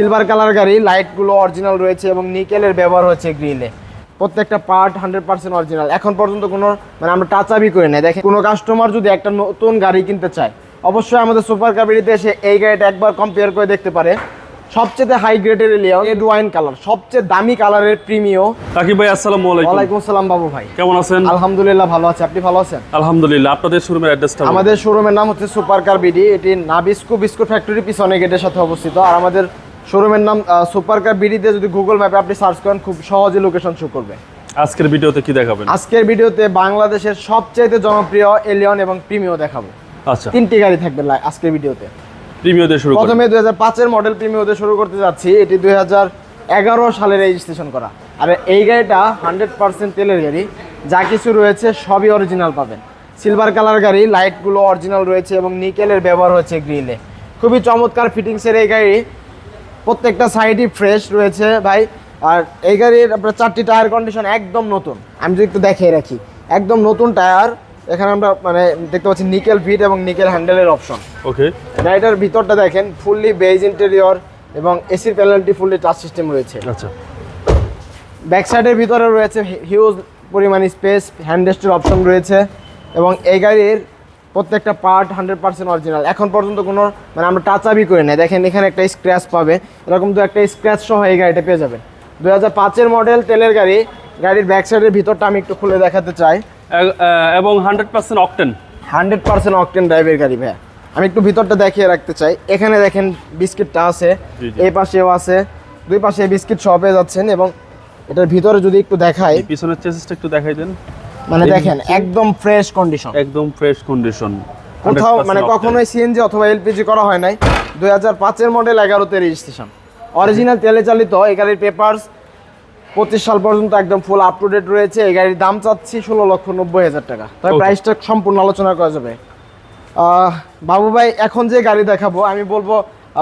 Silver colour গাড়ি লাইটগুলো original রয়েছে এবং নিকেলের ব্যবহার হচ্ছে গ্রিলে প্রত্যেকটা পার্ট হান্ড্রেড পার্সেন্ট অরিজিনাল এখন পর্যন্ত কোনো মানে আমরা টাচ আপই করি না দেখেন কোনো কাস্টমার যদি একটা নতুন গাড়ি কিনতে চায় অবশ্যই আমাদের সুপার কাবিরিতে এসে এই গাড়িটা একবার কম্পেয়ার করে দেখতে পারে। সবচেয়ে হাই গ্রেডের এলিয়ন রেড ওয়াইন কালার সবচেয়ে দামি কালারের প্রিমিও রাকিব ভাই আসসালামু আলাইকুম। ওয়ালাইকুম আসসালাম বাবু ভাই। কেমন আছেন? আলহামদুলিল্লাহ ভালো আছে। আপনি ভালো আছেন? আলহামদুলিল্লাহ। আপনাদের শোরুমের অ্যাড্রেসটা আমাদের শোরুমের নাম হচ্ছে সুপার কার বিডি এটি নাবিস্কো বিস্কুট ফ্যাক্টরি পিছনে গেটের সাথে অবস্থিত। আর আমাদের শোরুমের নাম সুপার কার বিডিতে যদি গুগল ম্যাপে আপনি সার্চ করেন খুব সহজে লোকেশন শো করবে। আজকের ভিডিওতে কি দেখাবেন? আজকের ভিডিওতে বাংলাদেশের সবচাইতে জনপ্রিয় এলিয়ন এবং প্রিমিও দেখাবো। আচ্ছা। তিনটি গাড়ি থাকবে আজকের ভিডিওতে। প্রিমিয় দিয়ে শুরু প্রথমে দুই হাজার পাঁচের মডেল প্রিমিওতে শুরু করতে যাচ্ছি। এটি দুই হাজার এগারো সালে রেজিস্ট্রেশন করা। আর এই গাড়িটা হান্ড্রেড পার্সেন্ট তেলের গাড়ি। যা কিছু রয়েছে সবই অরিজিনাল পাবেন। সিলভার কালার গাড়ি লাইটগুলো অরিজিনাল রয়েছে এবং নিকেলের ব্যবহার হচ্ছে গ্রিলে খুবই চমৎকার ফিটিংসের এই গাড়ি। প্রত্যেকটা সাইডই ফ্রেশ রয়েছে ভাই। আর এই গাড়ির আপনার চারটি টায়ার কন্ডিশন একদম নতুন। আমি যদি একটু দেখিয়ে রাখি একদম নতুন টায়ার এখানে আমরা মানে দেখতে পাচ্ছি নিকেল ফিট এবং নিকেল হ্যান্ডেলের অপশন ওকে গাড়িটার ভিতরটা দেখেন ফুললি বেজ ইন্টেরিয়র এবং এসির প্যানেলটি ফুললি টাচ সিস্টেম রয়েছে। আচ্ছা। ব্যাক সাইডের ভিতরে রয়েছে হিউজ পরিমাণ স্পেস হ্যান্ডেস্টের অপশন রয়েছে এবং এই গাড়ির প্রত্যেকটা পার্ট হান্ড্রেড পার্সেন্ট অরিজিনাল এখন পর্যন্ত কোনো মানে আমরা টাচ আপই করি না দেখেন এখানে একটা স্ক্র্যাচ পাবে। এরকম দু একটা স্ক্র্যাচ সহ এই গাড়িটা পেয়ে যাবেন। দু হাজার পাঁচের মডেল তেলের গাড়ি। গাড়ির ব্যাক সাইডের ভিতরটা আমি একটু খুলে দেখাতে চাই। এবং hundred percent octane hundred percent octane ড্রাইভের গাড়ি ভাইয়া। আমি একটু ভিতরটা দেখিয়ে রাখতে চাই। এখানে দেখেন বিস্কিটটা আছে। এই পাশেও আছে। দুই পাশে বিস্কিট সহ পেয়ে যাচ্ছেন এবং এটার ভিতরে যদি একটু দেখাই। পিছনের চেসিসটা একটু দেখাই দেন। মানে দেখেন একদম ফ্রেশ কন্ডিশন একদম ফ্রেশ কন্ডিশন কোথাও মানে কখনোই সিএনজি অথবা এলপিজি করা হয় নাই। দুই হাজার পাঁচের মডেল এগারোতে রেজিস্ট্রেশন অরিজিনাল তেলে চালিত এই গাড়ির পেপারস পঁচিশ সাল পর্যন্ত একদম ফুল আপ টু ডেট রয়েছে। এই গাড়ির দাম চাচ্ছি ষোলো লক্ষ নব্বই হাজার টাকা। তবে প্রাইসটা সম্পূর্ণ আলোচনা করা যাবে। বাবু ভাই এখন যে গাড়ি দেখাবো আমি বলব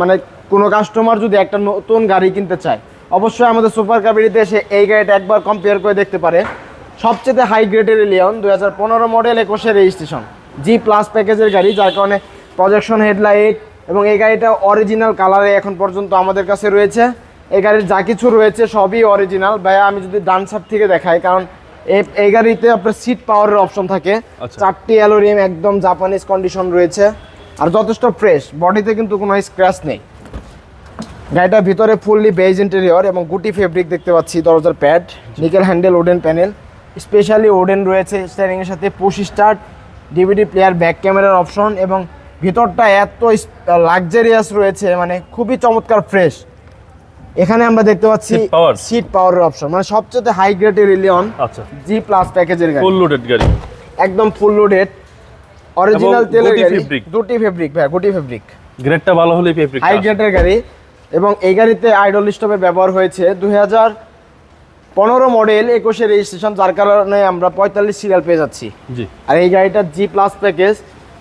মানে কোনো কাস্টমার যদি একটা নতুন গাড়ি কিনতে চায় অবশ্যই আমাদের সুপার কাবিরিতে এসে এই গাড়িটা একবার কম্পেয়ার করে দেখতে পারে। সবচেয়ে হাই গ্রেডের এলিয়ন দুই হাজার পনেরো মডেল একুশে রেজিস্ট্রেশন জি প্লাস প্যাকেজের গাড়ি যার কারণে প্রজেকশন হেডলাইট এবং এই গাড়িটা অরিজিনাল কালারে এখন পর্যন্ত আমাদের কাছে রয়েছে। এই গাড়ির যা কিছু রয়েছে সবই অরিজিনাল ভাইয়া আমি যদি ডান সাইড থেকে দেখাই কারণ এই- এই গাড়িতে আপনার সিট পাওয়ারের অপশন থাকে। আচ্ছা। চারটি অ্যালোরিয়াম একদম জাপানিজ কন্ডিশন রয়েছে। আর যথেষ্ট ফ্রেশ বডিতে কিন্তু কোনো স্ক্র্যাচ নেই। গাড়িটার ভিতরে ফুললি বেজ ইন্টেরিয়র এবং গুটি ফেব্রিক দেখতে পাচ্ছি দরজার pad nickel handle wooden panel specially wooden রয়েছে স্টারিংয়ের সাথে push start DVD player back ক্যামেরার অপশন এবং ভিতরটা এত লাক্সারিয়াস রয়েছে মানে খুবই চমৎকার ফ্রেশ এখানে আমরা দেখতে পাচ্ছি সিট পাওয়ারের অপশন মানে সবচেয়ে হাই গ্রেডের রিলিয়ন আচ্ছা। জি প্লাস প্যাকেজের গাড়ি। ফুল লোডেড গাড়ি। একদম ফুল লোডেড অরিজিনাল তেলের গাড়ি। দুটি ফেব্রিক ভাই গুটি ফেব্রিক গ্রেডটা ভালো হলেই ফেব্রিক হাই গ্রেডের গাড়ি এবং এই গাড়িতে আইডল স্টপের ব্যবহার হয়েছে দুই হাজার পনেরো মডেল একুশে রেজিস্ট্রেশন যার কারণে আমরা পঁয়তাল্লিশ সিরিয়াল পেয়ে যাচ্ছি। আর এই গাড়িটার জি প্লাস প্যাকেজ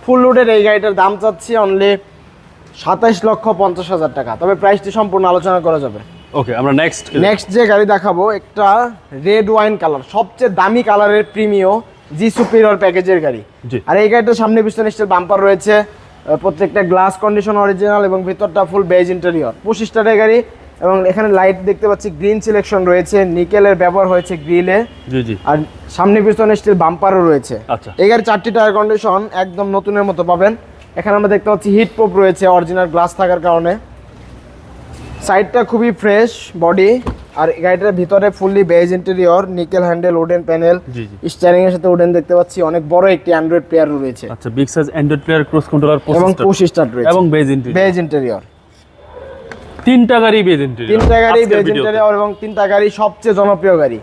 ফুল লোডের এই গাড়িটার দাম চাচ্ছি অনলি সাতাইশ লক্ষ পঞ্চাশ হাজার টাকা। তবে প্রাইসটি সম্পূর্ণ আলোচনা করা যাবে। ওকে আমরা নেক্সট নেক্সট যে গাড়ি দেখাবো একটা রেড ওয়াইন কালার সবচেয়ে দামি কালারের প্রিমিও জি সুপিরিয়র প্যাকেজের গাড়ি। আর এই গাড়িটার সামনে পিছনে স্টিল বাম্পার রয়েছে প্রত্যেকটা গ্লাস কন্ডিশন অরিজিনাল এবং ভিতরটা ফুল বেজ ইন্টেরিয়র পঁচিশ স্টারের গাড়ি এবং এখানে লাইট দেখতে পাচ্ছি গ্রিন সিলেকশন রয়েছে নিকেলের ব্যবহার হয়েছে গ্রিলে জি জি। আর সামনে পিছনে স্টিল বাম্পারও রয়েছে। আচ্ছা। এই গাড়ির চারটি টায়ার কন্ডিশন একদম নতুনের মতো পাবেন। এখানে আমরা দেখতে পাচ্ছি হিট প্রুফ রয়েছে অরিজিনাল গ্লাস থাকার কারণে। সাইডটা খুবই ফ্রেশ বডি আর গাড়িটার ভিতরে fully beige interior nickel handle wooden panel জি জি। স্টিয়ারিং এর সাথে ওডেন দেখতে পাচ্ছি অনেক বড় একটি অ্যান্ড্রয়েড প্লেয়ার রয়েছে। আচ্ছা big size android player cross controller এবং পুশ স্টার্ট রয়েছে। এবং বেজ ইন্টেরিয়র বেজ ইন্টেরিয়র তিনটা গাড়ি বেজ ইন্টেরিয়র তিনটা গাড়ি বেজ ইন্টেরিয়র এবং তিনটা গাড়ি সবচেয়ে জনপ্রিয় গাড়ি।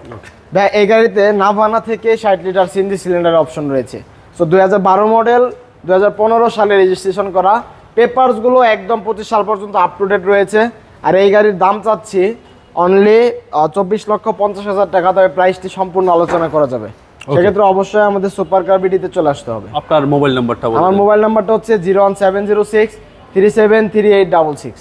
ভাই এই গাড়িতে নাভানা থেকে ষাট লিটার সিএনজি সিলিন্ডার অপশন রয়েছে। সো দুই হাজার বারো মডেল দুই হাজার পনেরো সালে রেজিস্ট্রেশন করা। পেপারসগুলো একদম পঁচিশ সাল পর্যন্ত আপ টু ডেট রয়েছে। আর এই গাড়ির দাম চাচ্ছি অনলি চব্বিশ লক্ষ পঞ্চাশ হাজার টাকা। তবে প্রাইসটি সম্পূর্ণ আলোচনা করা যাবে। সেক্ষেত্রে অবশ্যই আমাদের সুপার কার বিডিতে চলে আসতে হবে। আপনার মোবাইল নাম্বারটা আমার মোবাইল নাম্বারটা হচ্ছে zero one seven zero six three seven three eight double six